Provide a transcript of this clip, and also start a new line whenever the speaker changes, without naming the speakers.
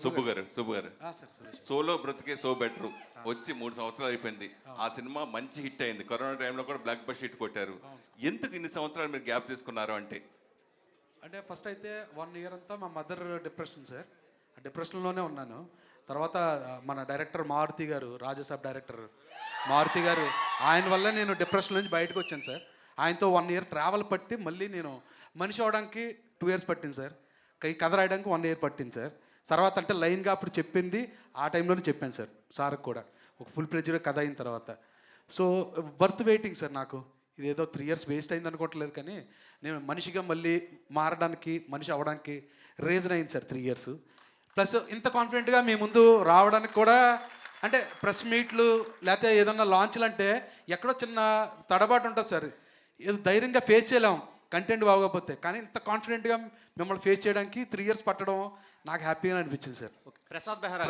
సుబ్బు గారు సుబ్బు గారు. సోలో బ్రతికే సో బెటర్. వచ్చి మూడు సంవత్సరాలు అయిపోయింది. ఆ. సినిమా మంచి హిట్ అయింది. కరోనా టైంలో కూడా బ్లాక్ బస్ హిట్ కొట్టారు. ఎందుకు ఇన్ని సంవత్సరాలు మీరు గ్యాప్ తీసుకున్నారు అంటే?
అంటే ఫస్ట్ అయితే వన్ ఇయర్ అంతా మా మదర్ డిప్రెషన్ సార్. ఆ డిప్రెషన్లోనే ఉన్నాను. తర్వాత మన డైరెక్టర్ మారుతి గారు రాజసాబ్ డైరెక్టర్ మారుతి గారు ఆయన వల్ల నేను డిప్రెషన్ నుంచి బయటకు వచ్చాను సార్. ఆయనతో వన్ ఇయర్ ట్రావెల్ పట్టి మళ్ళీ నేను మనిషి అవడానికి టూ ఇయర్స్ పట్టింది సార్. కథ రాయడానికి వన్ ఇయర్ పట్టింది సార్. తర్వాత అంటే లైన్గా అప్పుడు చెప్పింది ఆ టైంలోనే చెప్పాను సార్ సార్కి కూడా. ఒక ఫుల్ ప్రెజర్ కథ అయిన తర్వాత. సో వర్త్ వెయిటింగ్ సార్ నాకు. ఇదేదో త్రీ ఇయర్స్ వేస్ట్ అయింది అనుకోవట్లేదు కానీ నేను మనిషిగా మళ్ళీ మారడానికి మనిషి అవ్వడానికి రీజన్ అయింది సార్ త్రీ ఇయర్స్. ప్లస్ ఇంత కాన్ఫిడెంట్గా మీ ముందు రావడానికి కూడా అంటే ప్రెస్ మీట్లు లేకపోతే ఏదన్నా లాంచ్లు అంటే ఎక్కడో చిన్న తడబాటు ఉంటుంది సార్. ఏదో ధైర్యంగా ఫేస్ చేయలేం. కంటెంట్ బాగోకపోతే. కానీ ఇంత కాన్ఫిడెంట్గా మిమ్మల్ని ఫేస్ చేయడానికి త్రీ ఇయర్స్ పట్టడం నాకు హ్యాపీగా అనిపించింది సార్
ప్రసాద్ బెహరా